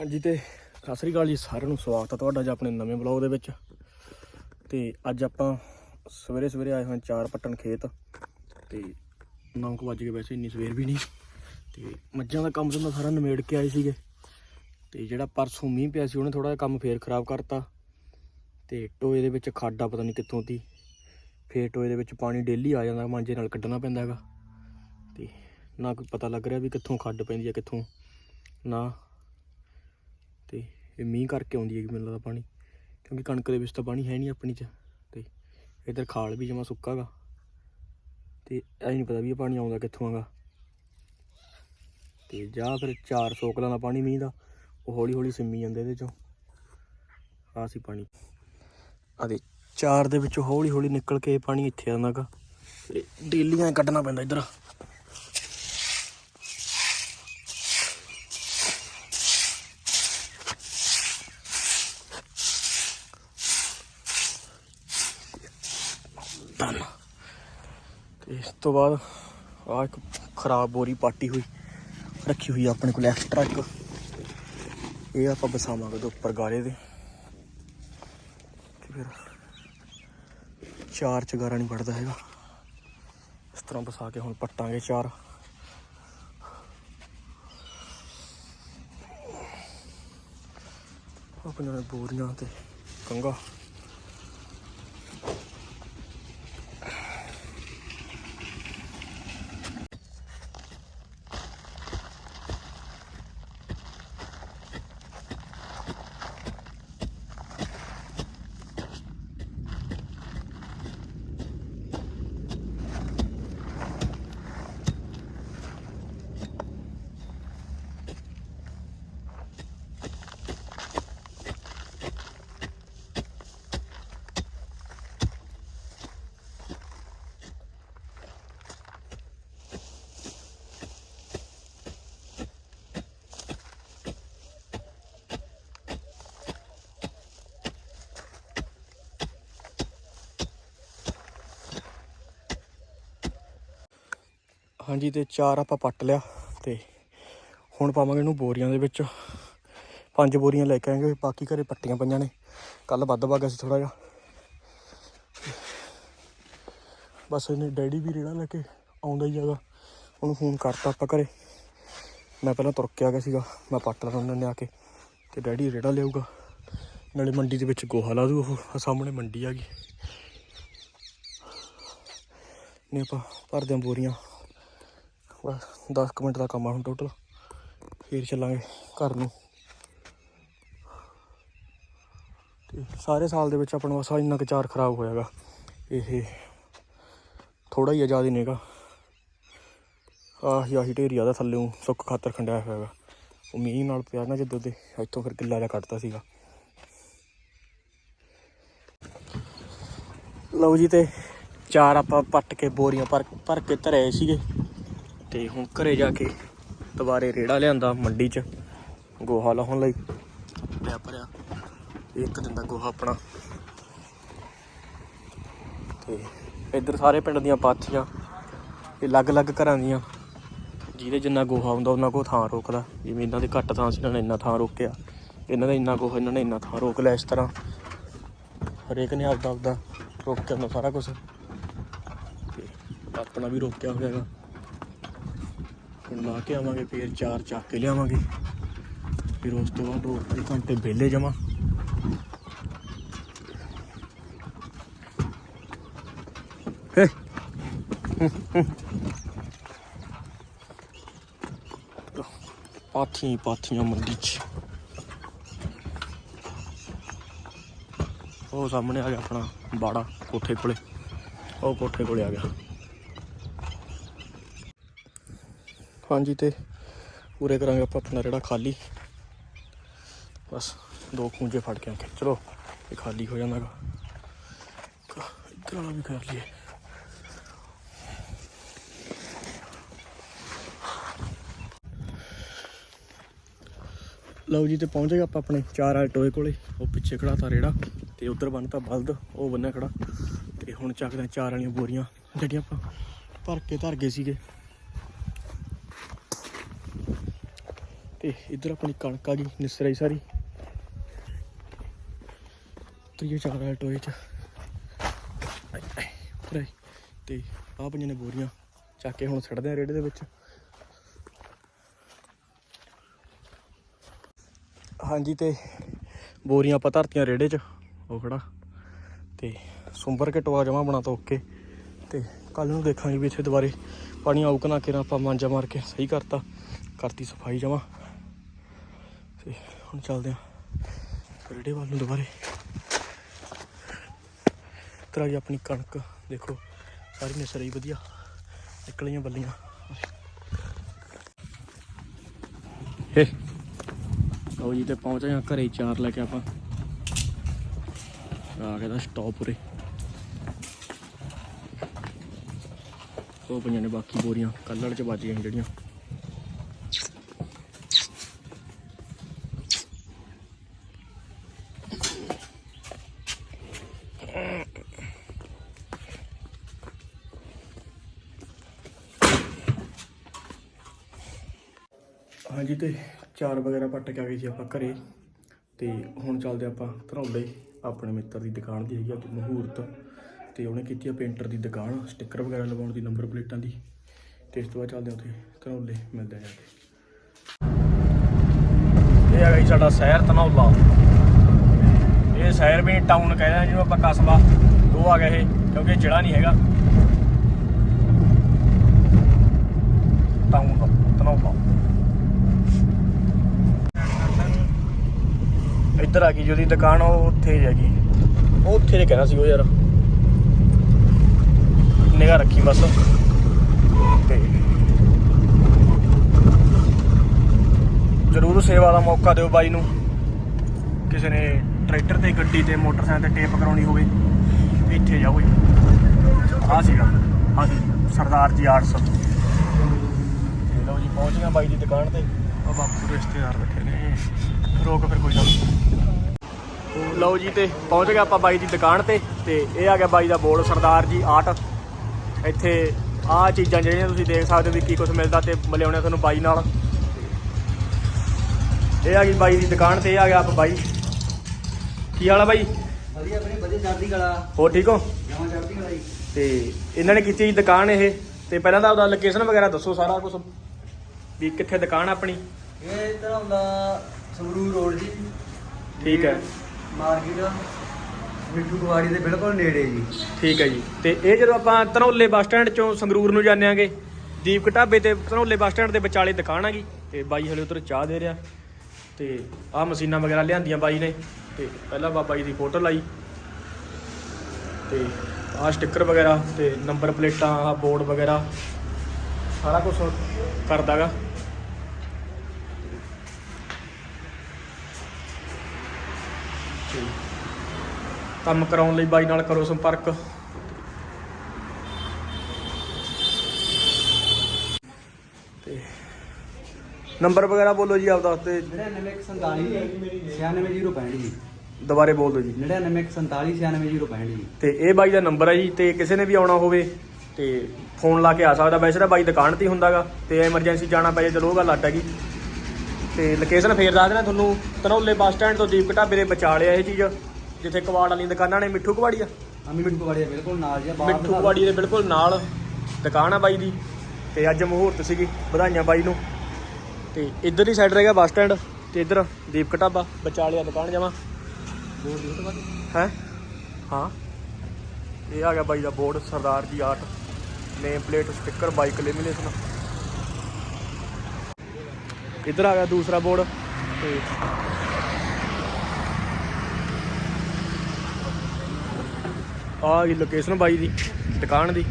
ਹਾਂਜੀ ਤੇ ਸਤਿ ਸ੍ਰੀ ਅਕਾਲ ਜੀ ਸਾਰਿਆਂ ਨੂੰ, ਸਵਾਗਤ ਹੈ ਤੁਹਾਡਾ ਜੀ ਆਪਣੇ ਨਵੇਂ ਬਲੌਗ ਦੇ ਵਿੱਚ। ਤੇ ਅੱਜ ਆਪਾਂ ਸਵੇਰੇ ਸਵੇਰੇ ਆਏ ਹੋਏ ਚਾਰ ਪੱਟਣ ਖੇਤ। ਤੇ 9 ਵਜੇ ਕੇ ਵੈਸੇ, ਇੰਨੀ ਸਵੇਰ ਵੀ ਨਹੀਂ। ਤੇ ਮੱਝਾਂ ਦਾ ਕੰਮ ਤਾਂ ਸਾਰਾ ਨਿਮੇੜ ਕੇ ਆਏ ਸੀਗੇ। ਤੇ ਜਿਹੜਾ ਪਰਸੋਂ ਮੀਂਹ ਪਿਆ ਸੀ, ਉਹਨੇ ਥੋੜਾ ਜਿਹਾ ਕੰਮ ਫੇਰ ਖਰਾਬ ਕਰਤਾ। ਤੇ ਟੋਏ ਦੇ ਵਿੱਚ ਖਾਡਾ ਪਤਾ ਨਹੀਂ ਕਿੱਥੋਂ ਤੀ ਫੇਰ ਟੋਏ ਦੇ ਵਿੱਚ ਪਾਣੀ ਡੇਲੀ ਆ ਜਾਂਦਾ, ਮਾਂਜੇ ਨਾਲ ਕੱਢਣਾ ਪੈਂਦਾ ਹੈਗਾ। ਤੇ ਨਾ ਕੋਈ ਪਤਾ ਲੱਗ ਰਿਹਾ ਵੀ ਕਿੱਥੋਂ ਖੱਡ ਪੈਂਦੀ ਹੈ ਕਿੱਥੋਂ ਨਾ। ਤੇ ਇਹ ਮੀਂਹ ਕਰਕੇ ਆਉਂਦੀ ਹੈ ਮੈਨੂੰ ਲੱਗਦਾ ਪਾਣੀ, ਕਿਉਂਕਿ ਕਣਕ ਦੇ ਵਿੱਚ ਤਾਂ ਪਾਣੀ ਹੈ ਨਹੀਂ ਆਪਣੀ ਚ ਤੇ ਇਧਰ ਖਾਲ ਵੀ ਜਮਾ ਸੁੱਕਾਗਾ ਤੇ ਐ ਨਹੀਂ ਪਤਾ ਵੀ ਇਹ ਪਾਣੀ ਆਉਂਦਾ ਕਿੱਥੋਂ ਆਗਾ ਤੇ ਜਾਂ ਫਿਰ ਚਾਰ ਸੋਕਲਾਂ ਦਾ ਪਾਣੀ ਮੀਂਹ ਦਾ, ਉਹ ਹੌਲੀ ਹੌਲੀ ਸਿੰਮੀ ਜਾਂਦਾ ਇਹਦੇ ਚੋਂ। ਆ ਸੀ ਪਾਣੀ। ਆ ਦੇ ਚਾਰ ਦੇ ਵਿੱਚੋਂ ਹੌਲੀ ਹੌਲੀ ਨਿਕਲ ਕੇ ਇਹ ਪਾਣੀ ਇੱਥੇ ਆਉਂਦਾਗਾ ਤੇ ਡੇਲੀਆਂ ਕੱਢਣਾ ਪੈਂਦਾ ਇਧਰ। ਤੇ ਤੋਂ ਬਾਅਦ ਆ ਇੱਕ ਖਰਾਬ ਬੋਰੀ ਪਾਟੀ ਹੋਈ, ਰੱਖੀ ਹੋਈ ਆਪਣੇ ਕੋਲ ਐਕਸਟਰਾ ਇੱਕ। ਇਹ ਆਪਾਂ ਬਸਾਵਾਂਗੇ ਉਹਦੇ ਉੱਪਰ ਗਾਰੇ ਦੇ। ਫਿਰ ਚਾਰ ਚਗਾਰਾ ਨਹੀਂ ਪੜਦਾ ਹੈਗਾ। ਇਸ ਤਰ੍ਹਾਂ ਬਸਾ ਕੇ ਹੁਣ ਪੱਟਾਂਗੇ ਚਾਰ। ਆਪਣੀਆਂ ਬੋਰੀਆਂ ਤੇ ਕੰਗਾ ਹਾਂਜੀ, ਤੇ ਚਾਰ ਆਪਾਂ ਪੱਟ ਲਿਆ ਤੇ ਹੁਣ ਪਾਵਾਂਗੇ ਇਹਨੂੰ ਬੋਰੀਆਂ ਦੇ ਵਿੱਚ। ਪੰਜ ਬੋਰੀਆਂ ਲੈ ਕੇ ਆਏਗੇ, ਬਾਕੀ ਘਰੇ ਪੱਟੀਆਂ ਪਈਆਂ ਨੇ। ਕੱਲ ਵੱਧ ਵਗ ਸੀ ਥੋੜਾ ਜਿਹਾ। ਬਸ ਇਹਨੇ ਡੈਡੀ ਵੀ ਰੇੜਾ ਲੈ ਕੇ ਆਉਂਦਾ ਹੀ ਹੈਗਾ। ਉਹਨੂੰ ਫੋਨ ਕਰਤਾ ਆਪਾਂ ਘਰੇ। ਮੈਂ ਪਹਿਲਾਂ ਤੁਰ ਕੇ ਆ ਗਿਆ ਸੀਗਾ, ਮੈਂ ਪੱਟ ਲਾ ਉਹਨਾਂ ਨੇ ਆ ਕੇ। ਤੇ ਡੈਡੀ ਰੇੜਾ ਲਿਆਊਗਾ। ਨਾਲੇ ਮੰਡੀ ਦੇ ਵਿੱਚ ਗੋਹਾ ਲਾ ਦੂ ਉਹ ਸਾਹਮਣੇ ਮੰਡੀ ਆ ਗਈ। ਨੇ ਆਪਾਂ ਭਰਦੇ ਬੋਰੀਆਂ। ਬਸ 10 ਕੁ ਮਿੰਟ ਦਾ ਕੰਮ ਆ ਹੁਣ ਟੋਟਲ ਫੇਰ ਚੱਲਾਂਗੇ ਘਰ ਨੂੰ। ਤੇ ਸਾਰੇ ਸਾਲ ਦੇ ਵਿੱਚ ਆਪਣਾ ਬਸ ਇੰਨਾ ਕੁ ਚਾਰ ਖਰਾਬ ਹੋਇਆਗਾ। ਇਹ ਥੋੜਾ ਹੀ ਜ਼ਿਆਦਾ ਨੇਗਾ ਆਹੀ ਆਹੀ ਢੇਰੀ ਦਾ ਥੱਲੇੋਂ ਸੁੱਕ ਖਾਤਰ ਖੰਡਿਆ ਹੋਇਆਗਾ। ਉਹ ਮੀਂਹ ਨਾਲ ਪਿਆ ਨਾ ਜਦੋਂ ਦੇ ਇੱਥੋਂ ਫਿਰ ਗਿੱਲਾ ਜਿਹਾ ਕੱਟਦਾ ਸੀਗਾ। ਲਓ ਜੀ ਤੇ ਚਾਰ ਆਪਾਂ ਪੱਟ ਕੇ ਬੋਰੀਆਂ ਭਰ ਭਰ ਕੇ ਧਰੇ ਸੀਗੇ। ਤੇ ਹੁਣ ਘਰੇ ਜਾ ਕੇ ਦੁਬਾਰੇ ਰੇੜਾ ਲਿਆਂਦਾ ਮੰਡੀ 'ਚ, ਗੋਹਾ ਲਾਉਣ ਲਈ। ਪਿਆ ਭਰਿਆ, ਇੱਕ ਦਿਨ ਦਾ ਗੋਹਾ ਆਪਣਾ। ਤੇ ਇੱਧਰ ਸਾਰੇ ਪਿੰਡ ਦੀਆਂ ਪਾਥੀਆਂ, ਇਹ ਅਲੱਗ-ਅਲੱਗ ਘਰਾਂ ਦੀਆਂ। ਜਿਹਦੇ ਜਿੰਨਾ ਗੋਹਾ ਹੁੰਦਾ, ਉਹਨਾਂ ਕੋ ਥਾਂ ਰੋਕਦਾ। ਜਿਵੇਂ ਇਹਨਾਂ ਦੇ ਘੱਟ ਥਾਂ ਸੀ, ਇਹਨਾਂ ਨੇ ਇੰਨਾ ਥਾਂ ਰੋਕਿਆ। ਇਹਨਾਂ ਦਾ ਇੰਨਾ ਗੋਹਾ, ਇਹਨਾਂ ਨੇ ਇੰਨਾ ਥਾਂ ਰੋਕ ਲਿਆ ਇਸ ਤਰ੍ਹਾਂ। ਹਰੇਕ ਨੇ ਆਪਦਾ ਆਪਦਾ ਰੋਕ ਕੇ ਹੁੰਦਾ ਸਾਰਾ ਕੁਝ ਤੇ ਆਪਣਾ ਵੀ ਰੋਕਿਆ ਹੋਇਆ ਹੈਗਾ। ਹੁਣ ਲਾ ਕੇ ਆਵਾਂਗੇ, ਫੇਰ ਚਾਰ ਚੱਕ ਕੇ ਲਿਆਵਾਂਗੇ। ਫਿਰ ਉਸ ਤੋਂ ਬਾਅਦ ਉਹ ਇੱਕ ਘੰਟੇ ਵਿਹਲੇ ਜਾਵਾਂ। ਹੇ! ਪਾਥੀ ਪਾਥੀਆਂ ਮੰਡੀ ਚ। ਉਹ ਸਾਹਮਣੇ ਆ ਗਿਆ ਆਪਣਾ ਬਾੜਾ ਕੋਠੇ ਕੋਲੇ। ਉਹ ਕੋਠੇ ਕੋਲੇ ਆ ਗਿਆ। ਹਾਂਜੀ ਤੇ ਪੂਰੇ ਕਰਾਂਗੇ ਆਪਾਂ ਆਪਣਾ ਰੇੜਾ ਖਾਲੀ। ਬਸ ਦੋ ਖੂੰਜੇ ਫੜ ਕੇ ਆਖੇ। ਚਲੋ, ਇਹ ਖਾਲੀ ਹੋ ਜਾਂਦਾਗਾ ਇੱਧਰ ਵਾਲਾ ਵੀ ਕਰ ਲਈਏ। ਲਓ ਜੀ, ਤੇ ਪਹੁੰਚ ਗਏ ਆਪਾਂ ਆਪਣੇ ਚਾਰ ਵਾਲੇ ਟੋਏ ਕੋਲੇ। ਉਹ ਪਿੱਛੇ ਖੜਾ ਤਾ ਰੇੜਾ ਤੇ ਉਧਰ ਬੰਨਤਾ ਬਲਦ, ਉਹ ਬੰਨਿਆ ਖੜਾ। ਤੇ ਹੁਣ ਚੱਕਦੇ ਹਾਂ ਚਾਰ ਵਾਲੀਆਂ ਬੋਰੀਆਂ। ਜਿਹੜੀਆਂ ਆਪਾਂ ਭਰ ਕੇ ਧਰ ਗਏ ਸੀਗੇ। ਤੇ ਇੱਧਰ ਆਪਣੀ ਕਣਕ ਆ ਗਈ ਨਿਸਰਾਈ ਸਾਰੀ। ਤਰੀਏ ਚੱਲ ਰਿਹਾ ਟੋਏ ਚ। ਆਏ, ਆਏ, ਉੱਪਰ ਤੇ ਆ ਪੰਜਾਂ ਨੇ ਬੋਰੀਆਂ ਚੱਕ ਕੇ ਹੁਣ ਛੱਡਦੇ ਆ ਰੇੜੇ ਦੇ ਵਿੱਚ। ਹਾਂਜੀ ਤੇ ਬੋਰੀਆਂ ਆਪਾਂ ਧਰਤੀਆਂ ਰੇੜੇ 'ਚ ਉਹ ਖੜਾ। ਤੇ ਸੁੰਬਰ ਕੇ ਟੋਆ ਜਮਾ ਬਣਾ ਤਾ ਓਕੇ। ਤੇ ਕੱਲ ਨੂੰ ਦੇਖਾਂਗੇ ਵੀ ਇੱਥੇ ਦੁਬਾਰੇ ਪਾਣੀ ਆਊ ਕਿ ਨਾ ਕਿਰਾ ਆਪਾਂ ਮਾਂਜਾ ਮਾਰ ਕੇ ਸਹੀ ਕਰਤਾ। ਕਰਤੀ ਸਫ਼ਾਈ ਜਮਾ। ਤੇ ਹੁਣ ਚੱਲਦੇ ਹਾਂ। ਰੇੜੇ ਵੱਲ ਨੂੰ ਦੁਬਾਰੇ। ਤਰਾ ਆਪਣੀ ਕਣਕ ਦੇਖੋ, ਸਾਰੀ ਨਿਸਰੀ ਵਧੀਆ, ਨਿਕਲੀਆਂ ਬੱਲੀਆਂ। ਹੇ। ਲਓ ਜੀ, ਤੇ ਪਹੁੰਚ ਗਏ ਹਾਂ ਘਰੇ ਚਾਰ ਲੈ ਕੇ ਆਪਾਂ। ਆ ਕੇ ਦਾ ਸਟਾਪ ਉਰੇ। ਉਹ ਪਈਆਂ ਨੇ ਬਾਕੀ ਬੋਰੀਆਂ ਕੱਲੜ ਚ ਵੱਜ ਗਈਆਂ ਜਿਹੜੀਆਂ। ਹਾਂਜੀ ਤੇ ਚਾਰ ਵਗੈਰਾ ਪੱਟ ਕੇ ਆ ਗਏ ਸੀ ਆਪਾਂ ਘਰੇ। ਤੇ ਹੁਣ ਚੱਲਦੇ ਆਪਾਂ ਧਰੌਲੇ ਆਪਣੇ ਮਿੱਤਰ ਦੀ ਦੁਕਾਨ ਦੀ ਹੈਗੀ ਆ ਮਹੂਰਤ। ਤੇ ਉਹਨੇ ਕੀਤੀ ਆ ਪੇਂਟਰ ਦੀ ਦੁਕਾਨ, ਸਟicker ਵਗੈਰਾ ਲਗਾਉਣ ਦੀ ਨੰਬਰ ਪਲੇਟਾਂ ਦੀ। ਤੇ ਇਸ ਤੋਂ ਬਾਅਦ ਚੱਲਦੇ ਆ ਉੱਥੇ ਧਰੌਲੇ ਮਿਲਦੇ ਆ ਜਾ ਕੇ। ਇਹ ਆ ਗਈ ਸਾਡਾ ਸ਼ਹਿਰ ਧਨੌਲਾ। ਇਹ ਸ਼ਹਿਰ ਵੀ ਟਾਊਨ ਕਹਿੰਦੇ ਆ ਜਿਹਨੂੰ ਆਪਾਂ ਕਸਬਾ ਉਹ ਆ ਗਏ ਇਹ, ਕਿਉਂਕਿ ਜਿਹੜਾ ਨਹੀਂ ਹੈਗਾ। ਟਾਊਨ ਦਾ ਧਨੌਲਾ। ਇੱਧਰ ਆ ਗਈ ਜਿਹਦੀ ਦੁਕਾਨ ਉਹ ਉੱਥੇ ਹੈਗੀ। ਉਹ ਉੱਥੇ ਦੇ ਕਹਿਣਾ ਸੀ ਉਹ ਯਾਰ। ਨਿਗਾਹ ਰੱਖੀ ਬਸ। ਤੇ ਜ਼ਰੂਰ ਸੇਵਾ ਦਾ ਮੌਕਾ ਦਿਓ ਬਾਈ ਨੂੰ। ਕਿਸੇ ਨੇ ਟਰੈਕਟਰ ਤੇ, ਗੱਡੀ ਤੇ, ਮੋਟਰਸਾਈਕਲ ਤੇ ਟੇਪ ਕਰਾਉਣੀ ਹੋਵੇ, ਇੱਥੇ ਜਾਓ ਜੀ ਆ ਸੀਗਾ। ਹਾਂ ਜੀ ਸਰਦਾਰ ਜੀ ਆਰਟਸ। ਲਓ ਜੀ, ਪਹੁੰਚ ਗਿਆ ਬਾਈ ਦੀ ਦੁਕਾਨ ਤੇ। ਉਹ ਬਾਪੂ ਰਿਸ਼ਤੇਦਾਰ ਬੈਠੇ ਨੇ। ਰੋਕ ਫਿਰ ਕੋਈ ਨਾ। ਲਓ ਜੀ ਤੇ ਪਹੁੰਚ ਗਏ ਆਪਾਂ ਬਾਈ ਦੀ ਦੁਕਾਨ ਤੇ ਤੇ ਇਹ ਆ ਗਿਆ ਬਾਈ ਦਾ ਬੋਰਡ ਸਰਦਾਰ ਜੀ ਆਰਟ ਇੱਥੇ ਆਹ ਚੀਜ਼ਾਂ ਜਿਹੜੀਆਂ ਤੁਸੀਂ ਦੇਖ ਸਕਦੇ ਹੋ ਵੀ ਕੀ ਕੁਝ ਮਿਲਦਾ ਤੇ ਮਿਲਿਆਉਣੇ ਤੁਹਾਨੂੰ ਬਾਈ ਨਾਲ। ਇਹ ਆ ਗਈ ਬਾਈ ਦੀ ਦੁਕਾਨ ਤੇ ਇਹ ਆ ਗਿਆ ਆਪ ਬਾਈ। ਕੀ ਹਾਲ ਆ ਬਾਈ? ਵਧੀਆ ਆਪਣੀ ਵਧੀਆ ਚੜ੍ਹਦੀ ਕਲਾ। ਹੋਰ ਠੀਕ ਹੋ? ਜਮਾਂ ਚੜ੍ਹਦੀ ਕਲਾ ਜੀ। ਤੇ ਇਹਨਾਂ ਨੇ ਕੀਤੀ ਜੀ ਦੁਕਾਨ ਇਹ। ਤੇ ਪਹਿਲਾਂ ਤਾਂ ਉਹਦਾ ਲੋਕੇਸ਼ਨ ਵਗੈਰਾ ਦੱਸੋ ਸਾਰਾ ਕੁਝ ਵੀ ਕਿੱਥੇ ਦੁਕਾਨ ਆ ਆਪਣੀ? ਇਹ ਹੁੰਦਾ ਸੰਗਰੂਰ ਰੋਡ ਜੀ। ਠੀਕ ਹੈ। ਮਾਰਕੀਟ। ਮਿੱਠੂ ਕੁਵਾੜੀ ਦੇ ਬਿਲਕੁਲ ਨੇੜੇ ਜੀ। ਠੀਕ ਹੈ ਜੀ। ਤੇ ਇਹ ਜਦੋਂ ਆਪਾਂ ਧਨੌਲੇ ਬੱਸ ਸਟੈਂਡ ਚੋਂ ਸੰਗਰੂਰ ਨੂੰ ਜਾਂਦੇ ਆਂਗੇ ਦੀਪਕ ਢਾਬੇ ਤੇ ਧਨੌਲੇ ਬੱਸ ਸਟੈਂਡ ਦੇ ਵਿਚਾਲੇ ਦੁਕਾਨ ਹੈਗੀ ਤੇ ਬਾਈ ਹਲੇ ਉਧਰ ਚਾਹ ਦੇ ਰਿਹਾ। ਤੇ ਆਹ ਮਸ਼ੀਨਾਂ ਵਗੈਰਾ ਲਿਆਂਦੀਆਂ ਬਾਈ ਨੇ ਤੇ ਪਹਿਲਾਂ ਬਾਬਾ ਜੀ ਦੀ ਫੋਟੋ ਲਾਈ। ਤੇ ਆਹ ਸਟicker ਵਗੈਰਾ ਤੇ ਨੰਬਰ ਪਲੇਟਾਂ ਆਹ ਬੋਰਡ ਵਗੈਰਾ ਸਾਰਾ ਕੁਝ ਕਰਦਾਗਾ। ਤੇ ਕੰਮ ਕਰਾਉਣ ਲਈ ਬਾਈ ਨਾਲ ਕਰੋ ਸੰਪਰਕ। ਤੇ ਨੰਬਰ ਵਗੈਰਾ ਬੋਲੋ ਜੀ ਆਪਦਾ ਤੇ 9947 96065 ਜੀ। ਦੁਬਾਰੇ ਬੋਲ ਦਿਓ ਜੀ। 9947 96065 ਜੀ। ਤੇ ਇਹ ਬਾਈ ਦਾ ਨੰਬਰ ਹੈ ਜੀ ਤੇ ਕਿਸੇ ਨੇ ਵੀ ਆਉਣਾ ਹੋਵੇ ਤੇ ਫੋਨ ਲਾ ਕੇ ਆ ਸਕਦਾ। ਵੈਸੇ ਤਾਂ ਬਾਈ ਦੁਕਾਨ ਤੇ ਹੀ ਹੁੰਦਾਗਾ ਤੇ ਐਮਰਜੈਂਸੀ ਜਾਣਾ ਪਏ ਚਲੋ ਉਹ ਗੱਲ ਅੱਡ ਹੈਗੀ। ਤੇ ਲੋਕੇਸ਼ਨ ਫੇਰ ਦੱਸ ਦੇਣਾ ਤੁਹਾਨੂੰ ਧਨੌਲੇ ਬੱਸ ਸਟੈਂਡ ਤੋਂ ਦੀਪਕ ਢਾਬੇ ਦੇ ਵਿਚਾਲੇ ਆ ਇਹ ਚੀਜ਼ ਜਿੱਥੇ ਕਵਾੜ ਵਾਲੀਆਂ ਦੁਕਾਨਾਂ ਨੇ ਮਿੱਠੂ ਕਵਾੜੀ ਆ। ਆ ਮਿੱਠੂ ਕੁਵਾੜੀ ਦੇ ਬਿਲਕੁਲ ਨਾਲ ਜੀ ਆ ਬਾਹਰ ਮਿੱਠੂ ਕਵਾੜੀ ਦੇ ਬਿਲਕੁਲ ਨਾਲ ਦੁਕਾਨ ਆ ਬਾਈ ਦੀ ਤੇ ਅੱਜ ਮਹੂਰਤ ਸੀਗੀ ਵਧਾਈਆਂ ਬਾਈ ਨੂੰ। ਤੇ ਇੱਧਰ ਹੀ ਸਾਈਡ ਰਹੇਗਾ ਬੱਸ ਸਟੈਂਡ ਤੇ ਇੱਧਰ ਦੀਪਕ ਢਾਬਾ ਵਿਚਾਲੇ ਆ ਦੁਕਾਨ ਜਾਵਾਂ ਬਾਕੀ ਹੈ? ਹਾਂ। ਇਹ ਆ ਗਿਆ ਬਾਈ ਦਾ board Sardar ji art name plate sticker bike lamination. ਇੱਧਰ ਆ ਗਿਆ ਦੂਸਰਾ ਬੋਰਡ ਤੇ ਆ ਗਈ ਲੋਕੇਸ਼ਨ ਬਾਈ ਦੀ ਦੁਕਾਨ ਦੀ।